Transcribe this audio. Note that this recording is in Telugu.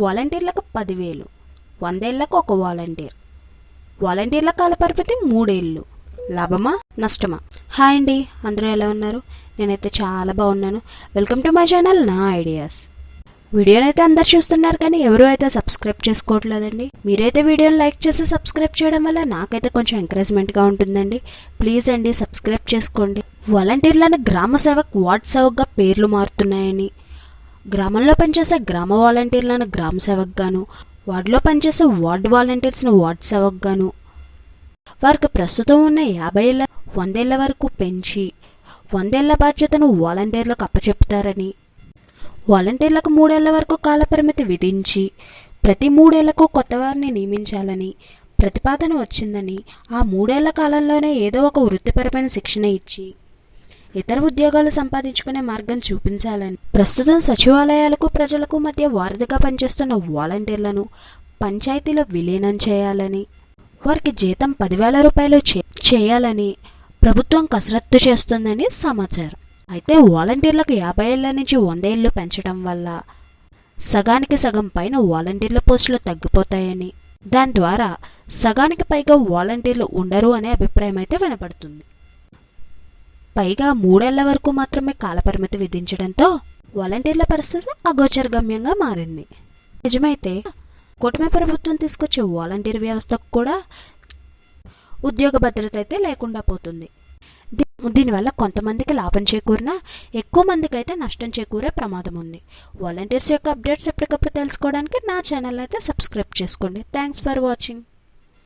వాలంటీర్లకు పదివేలు వందేళ్ళకు ఒక వాలంటీర్. వాలంటీర్ల కాల పరిమితి మూడేళ్ళు లాభమా నష్టమా? హాయ్ అండి అందరూ ఎలా ఉన్నారు? నేనైతే చాలా బాగున్నాను. వెల్కమ్ టు మై ఛానల్ నా ఐడియాస్. వీడియోనైతే అందరు చూస్తున్నారు కానీ ఎవరూ అయితే సబ్స్క్రైబ్ చేసుకోవట్లేదండి మీరైతే వీడియోని లైక్ చేసి సబ్స్క్రైబ్ చేయడం వల్ల నాకైతే కొంచెం ఎంకరేజ్మెంట్గా ఉంటుందండి. ప్లీజ్ అండి సబ్స్క్రైబ్ చేసుకోండి. వాలంటీర్లను గ్రామ సేవక్ వార్డ్ సేవక్గా పేర్లు మారుతున్నాయని. గ్రామంలో పనిచేసే గ్రామ వాలంటీర్లను గ్రామ సేవకుగాను వార్డులో పనిచేసే వార్డు వాలంటీర్స్ను వార్డ్ సేవక్ గాను వారికి ప్రస్తుతం ఉన్న యాభై ఏళ్ళ వందేళ్ళ వరకు పెంచి వందేళ్ళ బాధ్యతను వాలంటీర్లకు అప్పచెప్తారని వాలంటీర్లకు మూడేళ్ళ వరకు కాలపరిమితి విధించి ప్రతి మూడేళ్ళకు కొత్త వారిని నియమించాలని ప్రతిపాదన వచ్చిందని ఆ మూడేళ్ళ కాలంలోనే ఏదో ఒక వృత్తిపరమైన శిక్షణ ఇచ్చి ఇతర ఉద్యోగాలు సంపాదించుకునే మార్గం చూపించాలని. ప్రస్తుతం సచివాలయాలకు ప్రజలకు మధ్య వారధిగా పనిచేస్తున్న వాలంటీర్లను పంచాయతీలో విలీనం చేయాలని వారికి జీతం పదివేల రూపాయలు చేయాలని ప్రభుత్వం కసరత్తు చేస్తుందని సమాచారం. అయితే వాలంటీర్లకు యాభై ఏళ్ళ నుంచి వంద ఏళ్ళు పెంచడం వల్ల సగానికి సగం పైన వాలంటీర్ల పోస్టులు తగ్గిపోతాయని దాని ద్వారా సగానికి పైగా వాలంటీర్లు ఉండరు అనే అభిప్రాయం అయితే వినపడుతుంది. పైగా మూడేళ్ళ వరకు మాత్రమే కాలపరిమితి విధించడంతో వాలంటీర్ల పరిస్థితి అగోచర గమ్యంగా మారింది. నిజమైతే కూటమి ప్రభుత్వం తీసుకొచ్చే వాలంటీర్ వ్యవస్థకు కూడా ఉద్యోగ భద్రత అయితే లేకుండా పోతుంది. దీ- దీనివల్ల కొంతమందికి లాభం చేకూరినా ఎక్కువ మందికి అయితే నష్టం చేకూరే ప్రమాదం ఉంది. వాలంటీర్స్ యొక్క అప్డేట్స్ ఎప్పటికప్పుడు తెలుసుకోవడానికి నా ఛానల్ అయితే సబ్స్క్రైబ్ చేసుకోండి. Thanks for watching.